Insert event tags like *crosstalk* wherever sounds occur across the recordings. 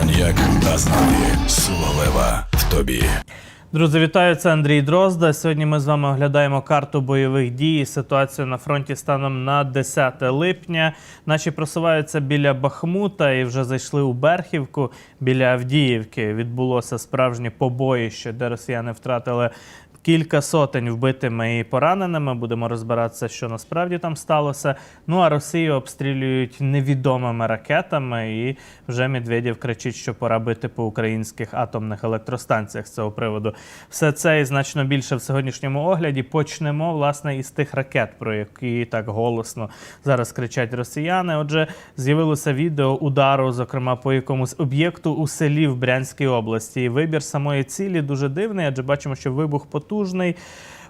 Коньяк, а знати сила лева в тобі. Друзі, вітаю! Це Андрій Дрозда. Сьогодні ми з вами оглядаємо карту бойових дій, і ситуацію на фронті станом на 10 липня. Наші просуваються біля Бахмута і вже зайшли у Берхівку. Біля Авдіївки відбулося справжнє побоїще, де росіяни втратили. Кілька сотень вбитими і пораненими. Будемо розбиратися, що насправді там сталося. Ну а Росію обстрілюють невідомими ракетами, і вже Медведєв кричить, що пора бити по українських атомних електростанціях з цього приводу. Все це і значно більше в сьогоднішньому огляді. Почнемо власне із тих ракет, про які так голосно зараз кричать росіяни. Отже, з'явилося відео удару, зокрема по якомусь об'єкту у селі в Брянській області. І вибір самої цілі дуже дивний, адже бачимо, що вибух потужний.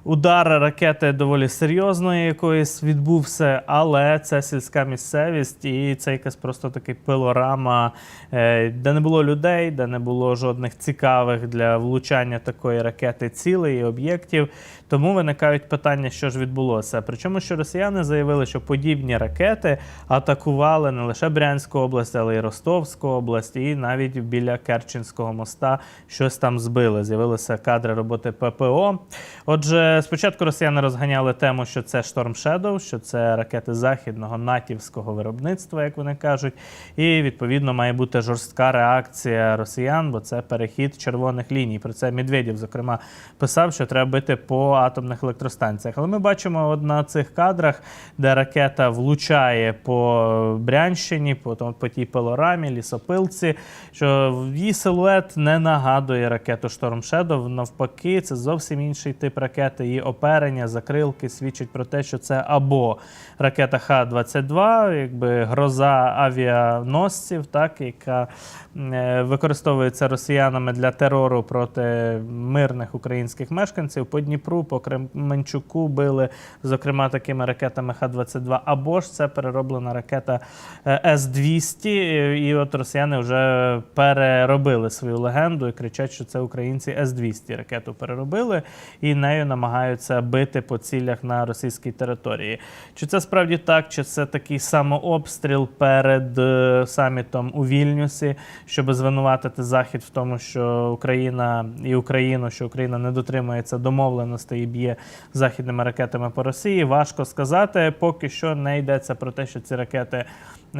Удар ракети доволі серйозної якоїсь відбувся, але це сільська місцевість, і це якась просто такий пилорама, е, де не було людей, де не було жодних цікавих для влучання такої ракети цілей і об'єктів. Тому виникають питання, що ж відбулося. Причому, що росіяни заявили, що подібні ракети атакували не лише Брянську область, але й Ростовську область, і навіть біля Керченського моста щось там збили. З'явилися кадри роботи ППО. Отже, спочатку росіяни розганяли тему, що це Storm Shadow, що це ракети західного натівського виробництва, як вони кажуть. І відповідно має бути жорстка реакція росіян, бо це перехід червоних ліній. Про це Медведєв, зокрема, писав, що треба бити по атомних електростанціях. Але ми бачимо от на цих кадрах, де ракета влучає по Брянщині, по, по тій пилорамі, лісопилці, що її силует не нагадує ракету Shadow. Навпаки, це зовсім інший тип ракети. Її оперення, закрилки свідчать про те, що це або ракета Х-22, якби гроза авіаносців, так, яка е, використовується росіянами для терору проти мирних українських мешканців. По Дніпру, по Кременчуку били, зокрема, такими ракетами Х-22, або ж це перероблена ракета е, С-200. І от росіяни вже переробили свою легенду і кричать, що це українці С-200 ракету переробили і нею намагаються бити по цілях на російській території. Чи це справді так, чи це такий самообстріл перед е, самітом у Вільнюсі, щоб звинуватити Захід в тому, що Україна і Україну, що Україна не дотримується домовленостей і б'є західними ракетами по Росії? Важко сказати. Поки що не йдеться про те, що ці ракети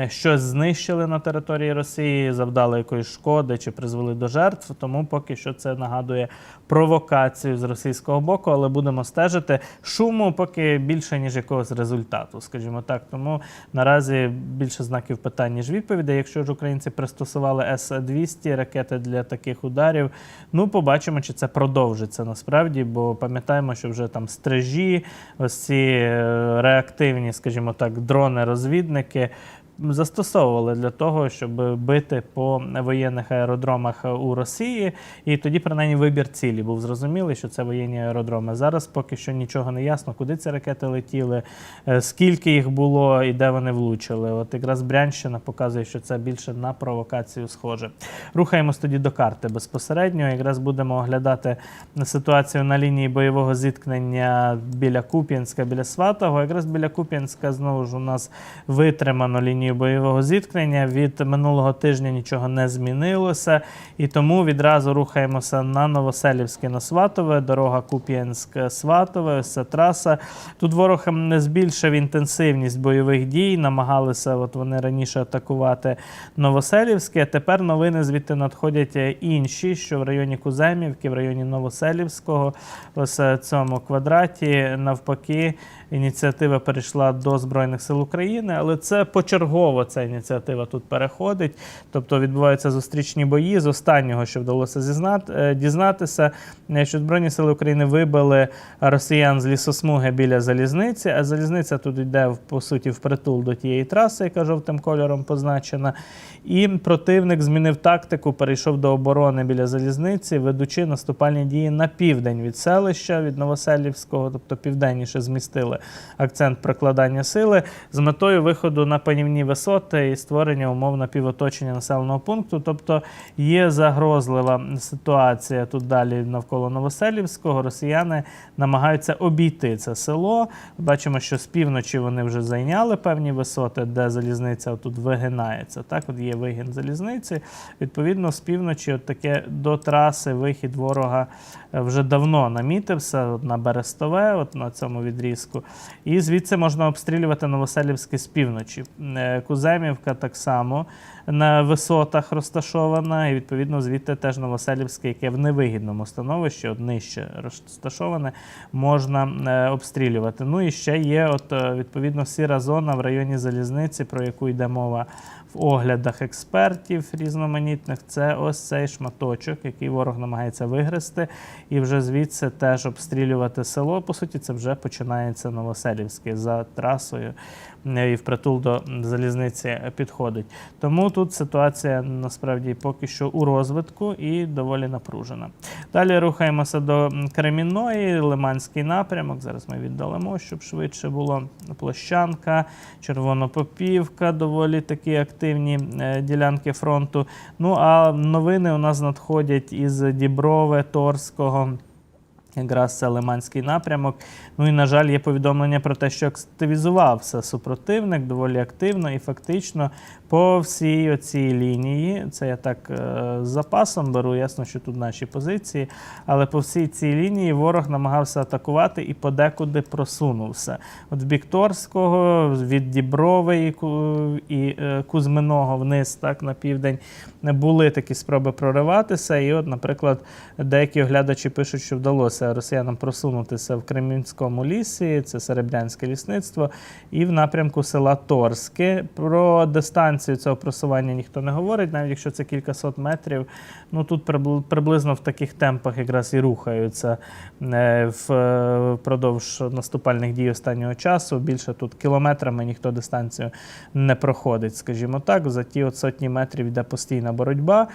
щось знищили на території Росії, завдали якоїсь шкоди чи призвели до жертв. Тому поки що це нагадує провокацію з російського боку, але будемо стежити. Шуму поки більше ніж якогось результату, скажімо так. Тому наразі більше знаків питань ніж відповідей. Якщо ж українці пристосували С-200 ракети для таких ударів, ну побачимо, чи це продовжиться насправді, бо пам'ятаємо, що вже там стрижі, ось ці е, реактивні, скажімо так, дрони-розвідники. Застосовували для того, щоб бити по воєнних аеродромах у Росії, і тоді принаймні вибір цілі був зрозумілий, що це воєнні аеродроми. Зараз поки що нічого не ясно, куди ці ракети летіли, е, скільки їх було і де вони влучили. От якраз Брянщина показує, що це більше на провокацію схоже. Рухаємось тоді до карти безпосередньо. Якраз будемо оглядати ситуацію на лінії бойового зіткнення біля Куп'янська, біля Сватого. Якраз біля Куп'янська знову ж у нас витримано лінію бойового зіткнення. Від минулого тижня нічого не змінилося, і тому відразу рухаємося на Новоселівське на Сватове, дорога Куп'янськ-Сватове, ось ця траса. Тут ворог не збільшив інтенсивність бойових дій, намагалися от вони раніше атакувати Новоселівське. Тепер новини звідти надходять інші, що в районі Куземівки, в районі Новоселівського, ось цьому квадраті, навпаки, ініціатива перейшла до Збройних сил України, але це почергово ця ініціатива тут переходить. Тобто відбуваються зустрічні бої. З останнього, що вдалося зізнати, е, дізнатися, е, що Збройні сили України вибили росіян з лісосмуги біля залізниці, а залізниця тут йде по суті впритул до тієї траси, яка жовтим кольором позначена. І противник змінив тактику, перейшов до оборони біля залізниці, ведучи наступальні дії на південь від селища, від Новоселівського, тобто південніше змістили акцент прикладання сили з метою виходу на панівні висоти і створення умов напівоточення населеного пункту. Тобто є загрозлива ситуація тут далі навколо Новоселівського. Росіяни намагаються обійти це село. Бачимо, що з півночі вони вже зайняли певні висоти, де залізниця тут вигинається. Так, от є вигін залізниці. Відповідно, з півночі, от таке до траси вихід ворога е, вже давно намітився от на Берестове, от на цьому відрізку. І звідси можна обстрілювати Новоселівське з півночі. Куземівка так само на висотах розташована, і відповідно звідти теж Новоселівське, яке в невигідному становищі, от нижче розташоване, можна е, обстрілювати. Ну і ще є от е, відповідно сіра зона в районі залізниці, про яку йде мова в оглядах експертів різноманітних. Це ось цей шматочок, який ворог намагається вигризти, і вже звідси теж обстрілювати село. По суті, це вже починається Новоселівське за трасою і впритул до залізниці підходить. Тому тут ситуація насправді поки що у розвитку і доволі напружена. Далі рухаємося до Кремінної, Лиманський напрямок. Зараз ми віддалимо, щоб швидше було площанка, Червонопопівка, доволі такі активні е, ділянки фронту. Ну а новини у нас надходять із Діброве, Торського. Якраз це Лиманський напрямок. Ну і, на жаль, є повідомлення про те, що активізувався супротивник доволі активно і фактично по всій оцій лінії. Це я так е, з запасом беру, ясно, що тут наші позиції, але по всій цій лінії ворог намагався атакувати і подекуди просунувся. От Торського, від Діброви і, е, Кузьминого вниз, так, на південь, були такі спроби прориватися. І, от, наприклад, деякі оглядачі пишуть, що вдалося росіянам просунутися в Кремінському лісі, це Серебрянське лісництво, і в напрямку села Торське. Про дистанцію цього просування ніхто не говорить, навіть якщо це кількасот метрів. Ну тут приблизно в таких темпах якраз і рухаються е, е, впродовж наступальних дій останнього часу. Більше тут кілометрами ніхто дистанцію не проходить, скажімо так. За ті от сотні метрів йде постійна боротьба.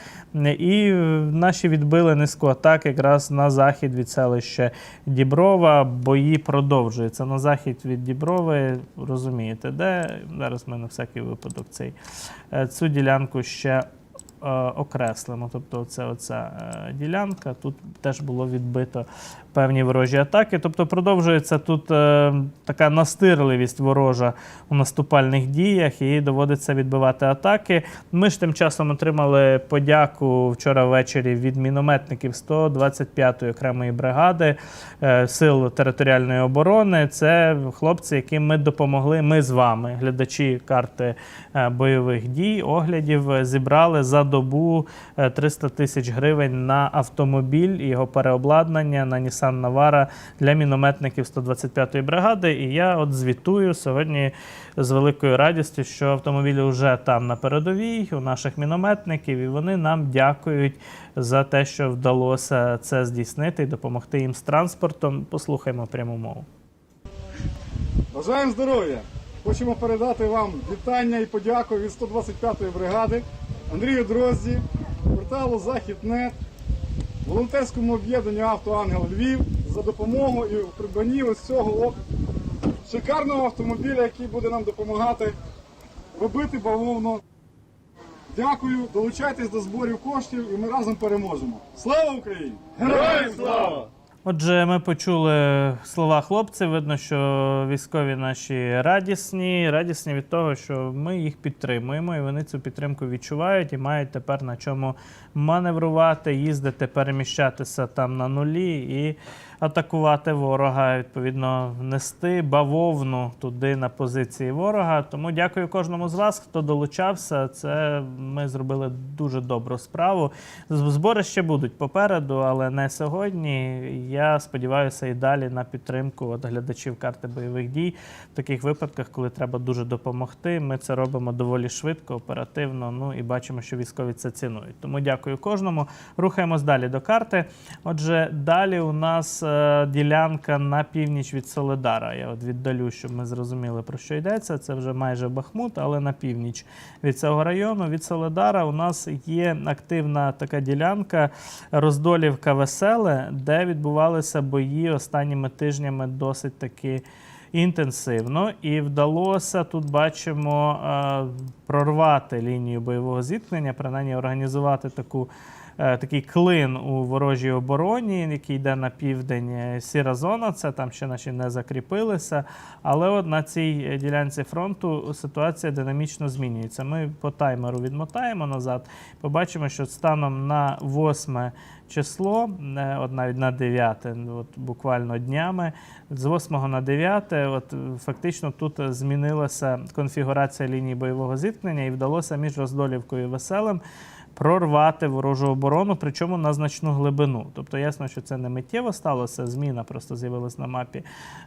І наші відбили низку атак якраз на захід від селища Діброва. Бої продовжуються на захід від Діброви. Розумієте, де зараз ми на всякий випадок цей цю ділянку ще е, окреслимо. Тобто, це оця е, ділянка. Тут теж було відбито певні ворожі атаки. Тобто продовжується тут е, така настирливість ворожа у наступальних діях, і доводиться відбивати атаки. Ми ж тим часом отримали подяку вчора ввечері від мінометників 125-ї окремої бригади е, сил територіальної оборони. Це хлопці, яким ми допомогли. Ми з вами, глядачі карти е, бойових дій, оглядів, е, зібрали за добу е, 300 тисяч гривень на автомобіль і його переобладнання на Nissan Navara для мінометників 125-ї бригади. І я от звітую сьогодні з великою радістю, що автомобілі вже там на передовій у наших мінометників, і вони нам дякують за те, що вдалося це здійснити і допомогти їм з транспортом. Послухаймо пряму мову. Бажаємо здоров'я! Хочемо передати вам вітання і подяку від 125-ї бригади Андрію Дрозді, порталу Західнет, волонтерському об'єднанню «Автоангел Львів за допомогу і в придбанні ось цього шикарного автомобіля, який буде нам допомагати робити бавовну. Дякую, долучайтесь до зборів коштів і ми разом переможемо. Слава Україні! Героям слава! Отже, ми почули слова хлопців. Видно, що військові наші радісні, радісні від того, що ми їх підтримуємо, і вони цю підтримку відчувають і мають тепер на чому маневрувати, їздити, переміщатися там на нулі і атакувати ворога. Відповідно, нести бавовну туди на позиції ворога. Тому дякую кожному з вас, хто долучався. Це ми зробили дуже добру справу. Збори ще будуть попереду, але не сьогодні. Я сподіваюся і далі на підтримку от глядачів карти бойових дій в таких випадках, коли треба дуже допомогти. Ми це робимо доволі швидко, оперативно. Ну і бачимо, що військові це цінують. Тому дякую кожному. Рухаємось далі до карти. Отже, далі у нас ділянка на північ від Соледара. Я от віддалю, щоб ми зрозуміли про що йдеться. Це вже майже Бахмут, але на північ від цього району. Від Соледара у нас є активна така ділянка Роздолівка Веселе, де відбувалися бої останніми тижнями досить таки інтенсивно, і вдалося тут бачимо е, прорвати лінію бойового зіткнення, принаймні організувати таку. Е, Такий клин у ворожій обороні, який йде на південь е, сіра зона. Це там ще наші не закріпилися. Але от на цій е, ділянці фронту ситуація динамічно змінюється. Ми по таймеру відмотаємо назад. Побачимо, що станом на 8 число, от навіть на 9, от буквально днями, з 8 на 9, от фактично тут змінилася конфігурація лінії бойового зіткнення і вдалося між Роздолівкою і Веселим прорвати ворожу оборону, причому на значну глибину. Тобто ясно, що це не миттєво сталося, зміна просто з'явилась на мапі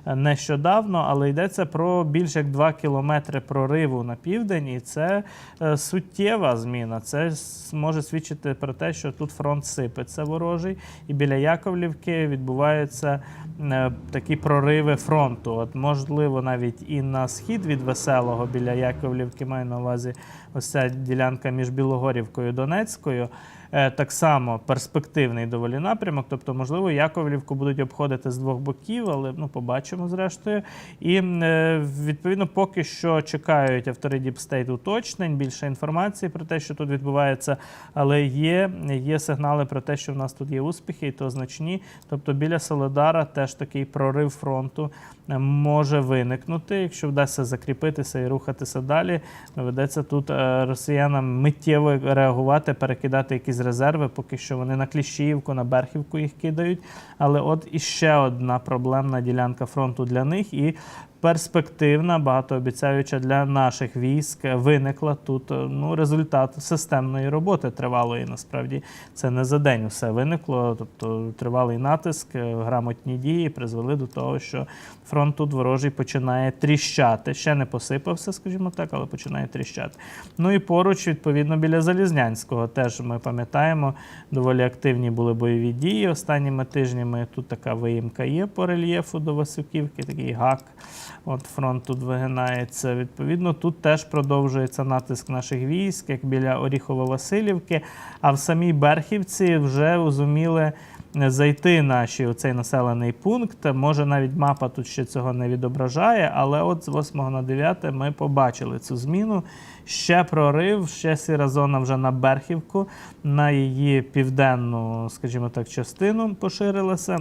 е, нещодавно, але йдеться про більш як 2 кілометри прориву на південь, і це е, суттєва зміна. Це може свідчити про те, що тут фронт сипеться ворожий, і біля Яковлівки відбуваються е, такі прориви фронту. От можливо, навіть і на схід від Веселого біля Яковлівки маю на увазі ось ця ділянка між Білогорівкою і Донецькою. е, Так само перспективний доволі напрямок. Тобто, можливо, Яковлівку будуть обходити з двох боків, але ну побачимо зрештою. І е, відповідно, поки що чекають автори State уточнень, більше інформації про те, що тут відбувається. Але є, є сигнали про те, що в нас тут є успіхи, і то значні. Тобто біля Соледара теж такий прорив фронту може виникнути, якщо вдасться закріпитися і рухатися далі. Доведеться тут е, росіянам миттєво реагувати, перекидати якісь резерви, поки що вони на Кліщіївку, на Берхівку їх кидають. Але от іще одна проблемна ділянка фронту для них і перспективна, багатообіцяюча для наших військ виникла тут. Ну, результат системної роботи тривалої. Насправді це не за день все виникло. Тобто тривалий натиск, грамотні дії призвели до того, що фронт тут ворожий починає тріщати. Ще не посипався, скажімо так, але починає тріщати. Ну і поруч, відповідно, біля Залізнянського теж ми пам'ятаємо, доволі активні були бойові дії останніми тижнями. Тут така виїмка є по рельєфу до Васюківки, такий гак. От фронт тут вигинається. Відповідно, тут теж продовжується натиск наших військ, як біля Оріхово-Василівки. А в самій Берхівці вже зуміли зайти наші у цей населений пункт. Може, навіть мапа тут ще цього не відображає, але от з 8 на 9 ми побачили цю зміну. Ще прорив, ще сіра зона вже на Берхівку, на її південну, скажімо так, частину поширилася.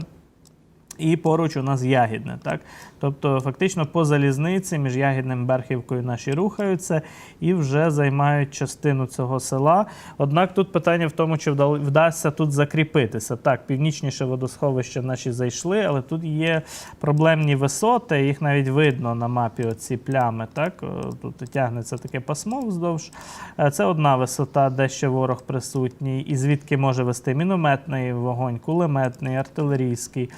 І поруч у нас Ягідне, так? Тобто, фактично по залізниці між Ягідним Берхівкою наші рухаються і вже займають частину цього села. Однак тут питання в тому, чи вдасться тут закріпитися. Так, північніше водосховище наші зайшли, але тут є проблемні висоти, їх навіть видно на мапі оці плями. Так? Тут тягнеться таке пасмо вздовж. Е, Це одна висота, де ще ворог присутній, і звідки може вести мінометний вогонь, кулеметний, артилерійський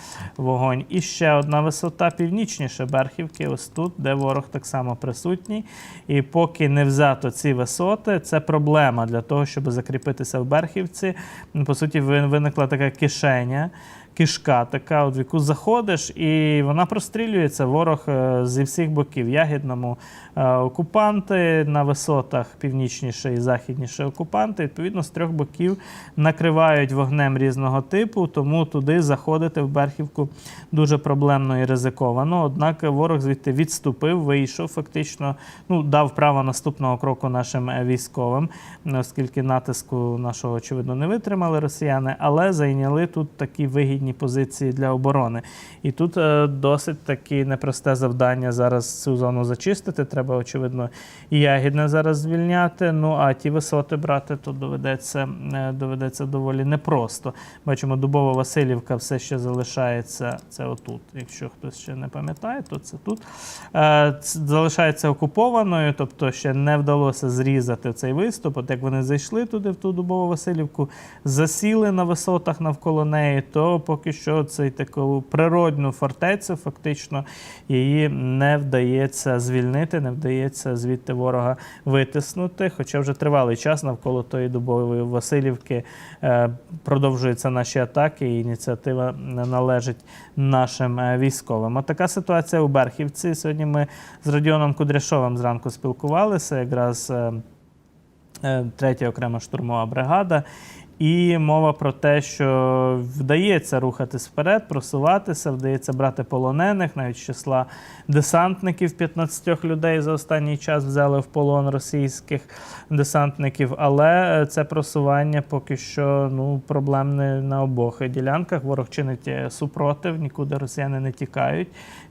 вогонь. І ще одна висота північніше Берхівки, ось тут, де ворог так само присутній. І поки не взято ці висоти, це проблема для того, щоб закріпитися в Берхівці. По суті, виникла така кишеня. Кишка така, от в яку заходиш, і вона прострілюється. Ворог е, зі всіх боків. Ягідному е, окупанти на висотах північніше і західніше окупанти. Відповідно, з трьох боків накривають вогнем різного типу, тому туди заходити в Берхівку дуже проблемно і ризиковано. Однак ворог звідти відступив, вийшов фактично, ну дав право наступного кроку нашим е, військовим, оскільки натиску нашого очевидно не витримали росіяни, але зайняли тут такі вигідні позиції для оборони. І тут е, досить таки непросте завдання зараз цю зону зачистити. Треба, очевидно, і ягідне зараз звільняти. Ну а ті висоти брати тут доведеться, е, доведеться доволі непросто. Бачимо, Дубова Васильівка все ще залишається. Це отут. Якщо хтось ще не пам'ятає, то це тут. Е, залишається окупованою, тобто ще не вдалося зрізати цей виступ. От як вони зайшли туди, в ту Дубову Васильівку, засіли на висотах навколо неї, то поки що цей таку природну фортецю, фактично, її не вдається звільнити, не вдається звідти ворога витиснути. Хоча вже тривалий час навколо тої Дубової Васильівки е, продовжуються наші атаки, і ініціатива належить нашим е, військовим. От така ситуація у Берхівці. Сьогодні ми з Радіоном Кудряшовим зранку спілкувалися. Якраз е, третя окрема штурмова бригада. І мова про те, що вдається рухатись вперед, просуватися, вдається брати полонених, навіть числа десантників 15 людей за останній час взяли в полон російських десантників. Але е, це просування поки що ну, проблемне на обох ділянках. Ворог чинить е, супротив, нікуди росіяни не тікають.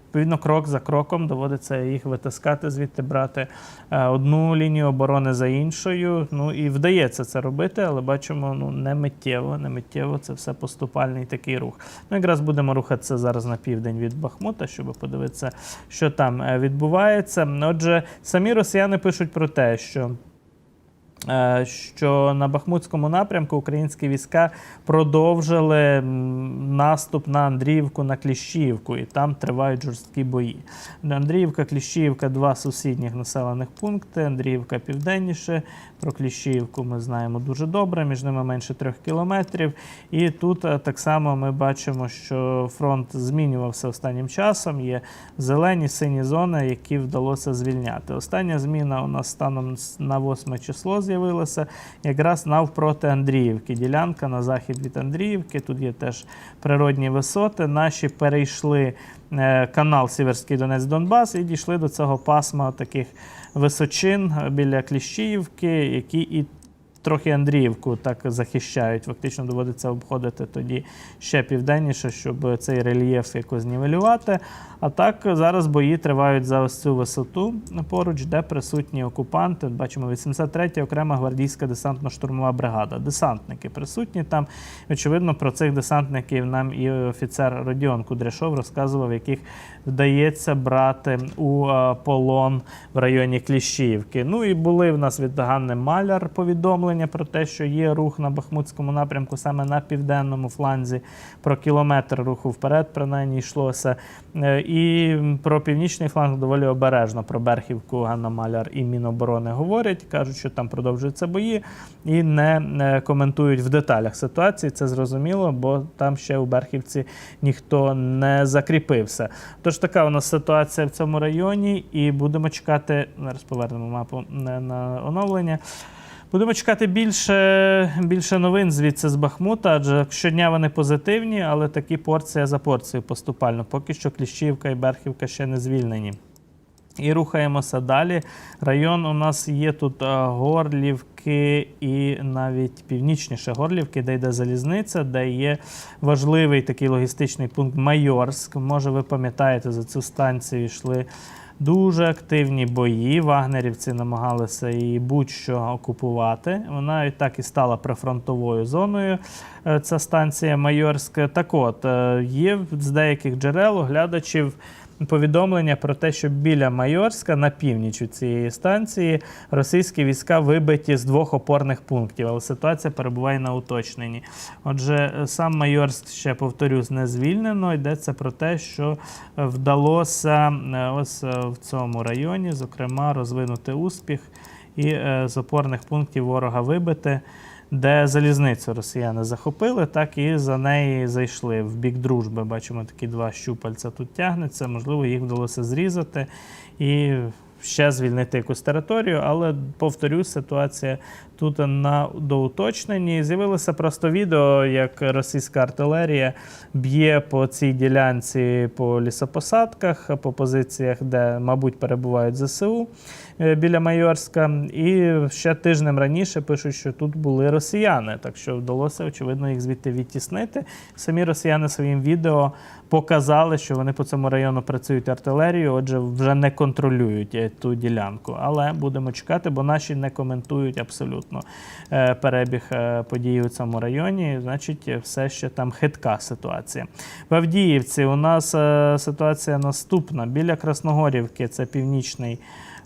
Відповідно, крок за кроком доводиться їх витискати, звідти брати е, одну лінію оборони за іншою. Ну і вдається це робити, але бачимо, ну не миттєво, не миттєво. Це все поступальний такий рух. Ну, якраз будемо рухатися зараз на південь від Бахмута, щоб подивитися, що там е, відбувається. Отже, самі росіяни пишуть про те, що. Е, Що на Бахмутському напрямку українські війська продовжили наступ на Андріївку на Кліщівку, і там тривають жорсткі бої. Андріївка, Кліщівка два сусідніх населених пункти. Андріївка південніше. Про Кліщівку ми знаємо дуже добре, між ними менше трьох кілометрів. І тут е, так само ми бачимо, що фронт змінювався останнім часом. Є зелені сині зони, які вдалося звільняти. Остання зміна у нас станом на 8 число з'явилася якраз навпроти Андріївки. Ділянка на захід від Андріївки. Тут є теж природні висоти. Наші перейшли е, канал Сіверський Донець Донбас і дійшли до цього пасма таких височин е, біля Кліщіївки, які і трохи Андріївку так захищають. Фактично доводиться обходити тоді ще південніше, щоб цей рельєф якось нівелювати. А так зараз бої тривають за ось цю висоту поруч, де присутні окупанти. От Бачимо, 83-я окрема гвардійська десантно-штурмова бригада. Десантники присутні там. Очевидно, про цих десантників нам і офіцер Родіон Кудряшов розказував, яких вдається брати у е, полон в районі Кліщіївки. Ну і були в нас від Ганни Маляр повідомлення про те, що є рух на Бахмутському напрямку саме на південному фланзі. Про кілометр руху вперед, принаймні йшлося. І про північний фланг доволі обережно. Про Берхівку Ганна Маляр і Міноборони говорять, кажуть, що там продовжуються бої і не е, коментують в деталях ситуації. Це зрозуміло, бо там ще у Берхівці ніхто не закріпився. Тож така у нас ситуація в цьому районі, і будемо чекати. Зараз повернемо мапу е, на оновлення. Будемо чекати більше, більше новин звідси з Бахмута, адже щодня вони позитивні, але такі порція за порцією поступально. Поки що Кліщівка і Берхівка ще не звільнені. І рухаємося далі. Район у нас є тут е, Горлівки і навіть північніше Горлівки, де йде залізниця, де є важливий такий логістичний пункт Майорськ. Може, ви пам'ятаєте, за цю станцію йшли дуже активні бої. Вагнерівці намагалися її будь-що окупувати. Вона і так і стала прифронтовою зоною. е, Ця станція Майорська. Так от, е, є з деяких джерел оглядачів повідомлення про те, що біля Майорська на північ від цієї станції російські війська вибиті з двох опорних пунктів, але ситуація перебуває на уточненні. Отже, сам Майорськ ще повторюсь, не звільнено. Йдеться про те, що вдалося е, ось е, в цьому районі, зокрема, розвинути успіх і е, з опорних пунктів ворога вибити. Де залізницю росіяни захопили, так і за неї зайшли в бік дружби. Бачимо, такі два щупальця тут тягнуться. Можливо, їх вдалося зрізати і ще звільнити якусь територію. Але повторюсь, ситуація тут на доуточненні. З'явилося просто відео, як російська артилерія б'є по цій ділянці по лісопосадках, по позиціях, де, мабуть, перебувають ЗСУ е, біля Майорська. І ще тижнем раніше пишуть, що тут були росіяни, так що вдалося, очевидно, їх звідти відтіснити. Самі росіяни своїм відео показали, що вони по цьому району працюють артилерією, отже, вже не контролюють е, ту ділянку. Але будемо чекати, бо наші не коментують абсолютно е, перебіг е, подій у цьому районі. Значить, все ще там хитка ситуація. В Авдіївці у нас ситуація наступна. Біля Красногорівки, це північний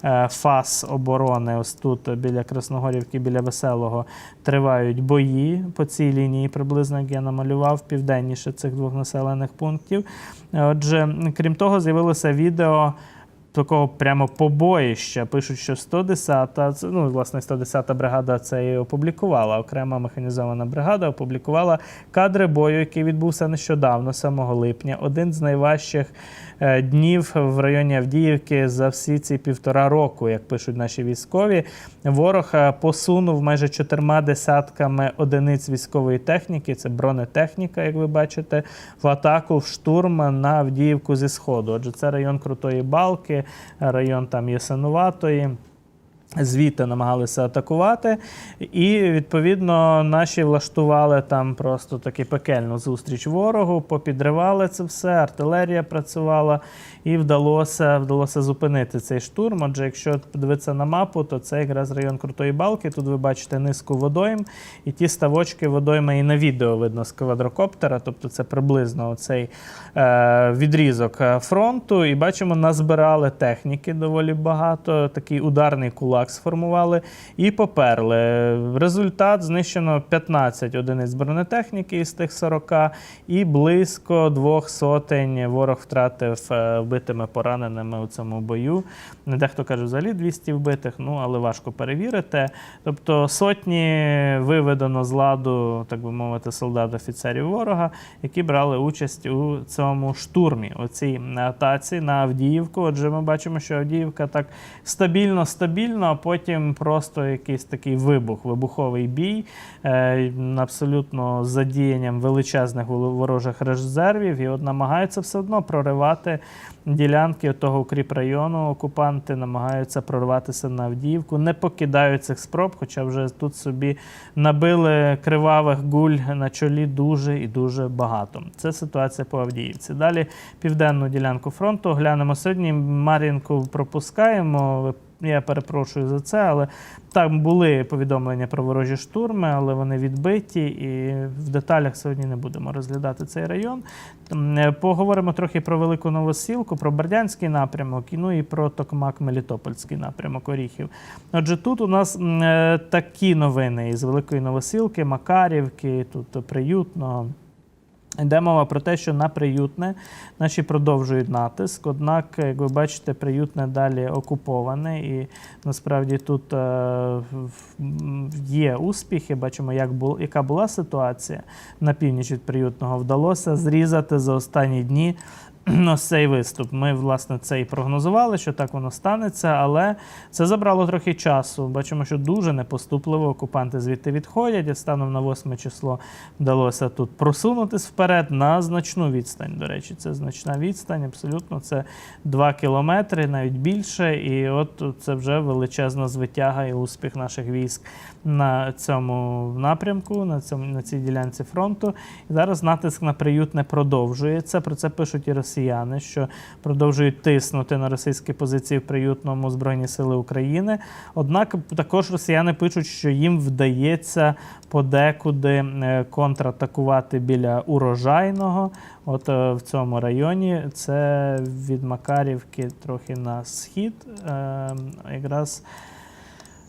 е, фас оборони. Ось тут е, біля Красногорівки, біля Веселого тривають бої по цій лінії, приблизно як я намалював, південніше цих двох населених пунктів. Отже, крім того, з'явилося відео. Такого прямо побоїща. Пишуть, що 110-та, ну, власне, 110-та бригада це і опублікувала. Окрема механізована бригада опублікувала кадри бою, який відбувся нещодавно, 7 липня. Один з найважчих е, днів в районі Авдіївки за всі ці півтора року, як пишуть наші військові. Ворог е, посунув майже чотирма десятками одиниць військової техніки, це бронетехніка, як ви бачите, в атаку в штурм на Авдіївку зі сходу. Отже, це район Крутої Балки, район там Ясинуватої. Звідти намагалися атакувати, і відповідно наші влаштували там просто таки пекельну зустріч ворогу, попідривали це все, артилерія працювала, і вдалося, вдалося зупинити цей штурм. Отже, якщо подивитися на мапу, то це якраз район Крутої Балки. Тут ви бачите низку водойм, і ті ставочки водойми і на відео видно з квадрокоптера, тобто це приблизно цей е, відрізок е, фронту. І бачимо, назбирали техніки доволі багато. Такий ударний кулак сформували і поперли. Результат знищено 15 одиниць бронетехніки із тих 40, і близько двох сотень ворог втратив е, вбитими пораненими у цьому бою. Дехто каже, взагалі 200 вбитих, ну але важко перевірити. Тобто сотні виведено з ладу, так би мовити, солдат офіцерів ворога, які брали участь у цьому штурмі, у цій атаці на Авдіївку. Отже, ми бачимо, що Авдіївка так стабільно, стабільно, а потім просто якийсь такий вибух, вибуховий бій, е, абсолютно задіянням величезних ворожих резервів, і от намагаються все одно проривати ділянки того укріп району. Окупанти намагаються прорватися на Авдіївку, не покидають цих спроб, хоча вже тут собі набили кривавих гуль на чолі дуже і дуже багато. Це ситуація по Авдіївці. Далі південну ділянку фронту глянемо сьогодні. Мар'їнку пропускаємо. Я перепрошую за це, але там були повідомлення про ворожі штурми, але вони відбиті, і в деталях сьогодні не будемо розглядати цей район. Е, Поговоримо трохи про Велику Новосілку, про Бердянський напрямок, ну і про Токмак Мелітопольський напрямок Оріхів. Отже, тут у нас е, такі новини із Великої Новосілки, Макарівки, тут Приютного. Йде мова про те, що на приютне наші продовжують натиск. Однак, як ви бачите, приютне далі окуповане, і насправді тут е, є успіхи. Бачимо, як бу, яка була ситуація на північ від приютного. Вдалося зрізати за останні дні. *clears throat* Ось цей виступ. Ми, власне, це і прогнозували, що так воно станеться, але це забрало трохи часу. Бачимо, що дуже непоступливо окупанти звідти відходять. І станом на 8 число вдалося тут просунутись вперед на значну відстань. До речі, це значна відстань, абсолютно. Це 2 кілометри, навіть більше. І от це вже величезна звитяга і успіх наших військ на цьому напрямку, на, цьому, на цій ділянці фронту. І зараз натиск на приютне продовжується. Про це пишуть і росіяни, що продовжують тиснути на російські позиції в приютному Збройні Сили України. Однак також росіяни пишуть, що їм вдається подекуди е, контратакувати біля урожайного. От е, в цьому районі це від Макарівки трохи на схід. е, Якраз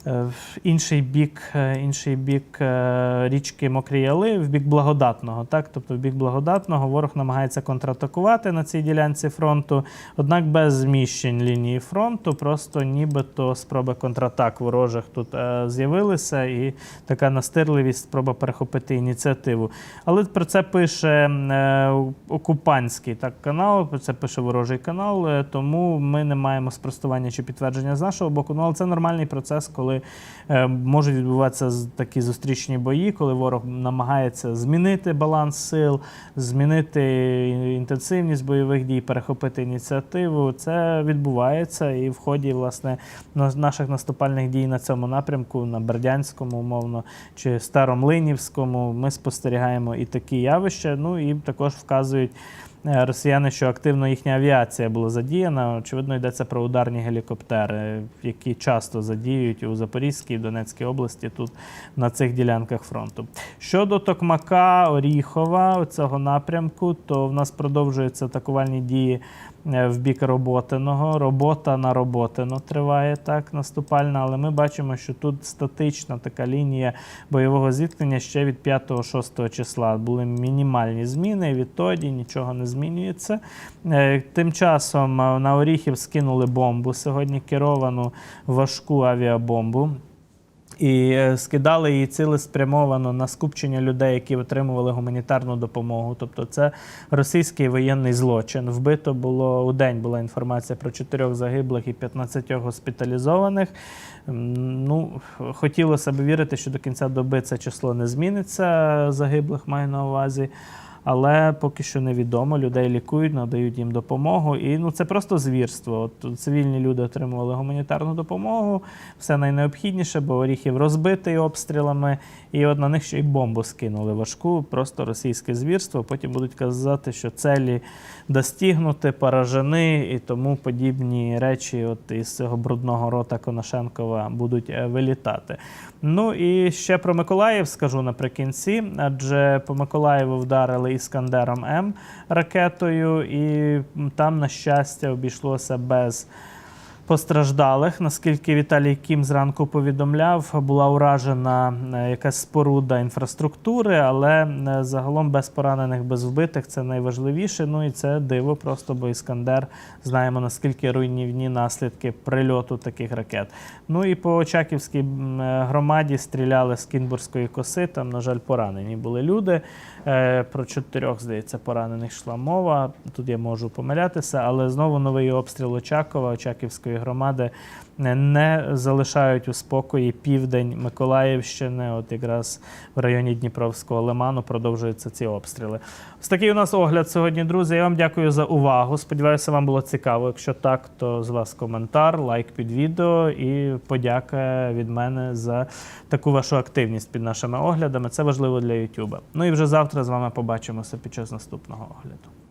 в інший бік, е, інший бік е, річки Мокрі Яли, в бік благодатного. Так? Тобто в бік благодатного ворог намагається контратакувати на цій ділянці фронту, однак без зміщень лінії фронту, просто нібито спроби контратак ворожих тут е, з'явилися, і така настирливість, спроба перехопити ініціативу. Але про це пише окупантський так, канал, про це пише ворожий канал, тому ми не маємо спростування чи підтвердження з нашого боку. Ну, але це нормальний процес, коли е, можуть відбуватися такі зустрічні бої, коли ворог намагається змінити баланс сил, змінити інтенсивність бойових дій, перехопити ініціативу. Це відбувається і в ході власне наших наступальних дій на цьому напрямку, на Бердянському, умовно, чи Старомлинівському, ми спостерігаємо і такі явища. Ну і також вказують. Е, Росіяни, що активно їхня авіація була задіяна. Очевидно, йдеться про ударні гелікоптери, які часто задіють у Запорізькій і Донецькій області тут на цих ділянках фронту. Щодо Токмака, Оріхова, цього напрямку, то в нас продовжуються атакувальні дії в бік Роботиного. Робота на Роботино триває так наступальна, але ми бачимо, що тут статична така лінія бойового зіткнення ще від 5-6 числа. Були мінімальні зміни. Відтоді нічого не змінюється. Е, Тим часом е, на Оріхів скинули бомбу сьогодні керовану важку авіабомбу. І е, скидали її цілеспрямовано на скупчення людей, які отримували гуманітарну допомогу. Тобто, це російський воєнний злочин. Вбито було у день була інформація про чотирьох загиблих і 15 госпіталізованих. Ну, хотілося б вірити, що до кінця доби це число не зміниться. Загиблих маю на увазі. Але поки що невідомо. Людей лікують, надають їм допомогу. І ну це просто звірство. От цивільні люди отримували гуманітарну допомогу, все найнеобхідніше, бо Оріхів розбитий обстрілами, і от на них ще й бомбу скинули важку, просто російське звірство. Потім будуть казати, що целі достигнути, поражені і тому подібні речі, от із цього брудного рота Коношенкова будуть е, вилітати. Ну і ще про Миколаїв скажу наприкінці, адже по Миколаєву вдарили іскандером М ракетою, і там, на щастя, обійшлося без постраждалих. Наскільки Віталій Кім зранку повідомляв, була уражена е, якась споруда інфраструктури, але е, загалом без поранених, без вбитих це найважливіше. Ну і це диво просто, бо Іскандер знаємо наскільки руйнівні наслідки прильоту таких ракет. Ну і по Очаківській е, громаді стріляли з Кінбурзької коси. Там, на жаль, поранені були люди. Про чотирьох, здається, поранених йшла мова. Тут я можу помилятися, але знову новий обстріл Очакова, Очаківської громади не- не залишають у спокої південь Миколаївщини. От якраз в районі Дніпровського лиману продовжуються ці обстріли. Ось такий у нас огляд сьогодні, друзі. Я вам дякую за увагу. Сподіваюся, вам було цікаво. Якщо так, то з вас коментар, лайк під відео і подяка від мене за таку вашу активність під нашими оглядами. Це важливо для YouTube. Ну і вже завтра з вами побачимося під час наступного огляду.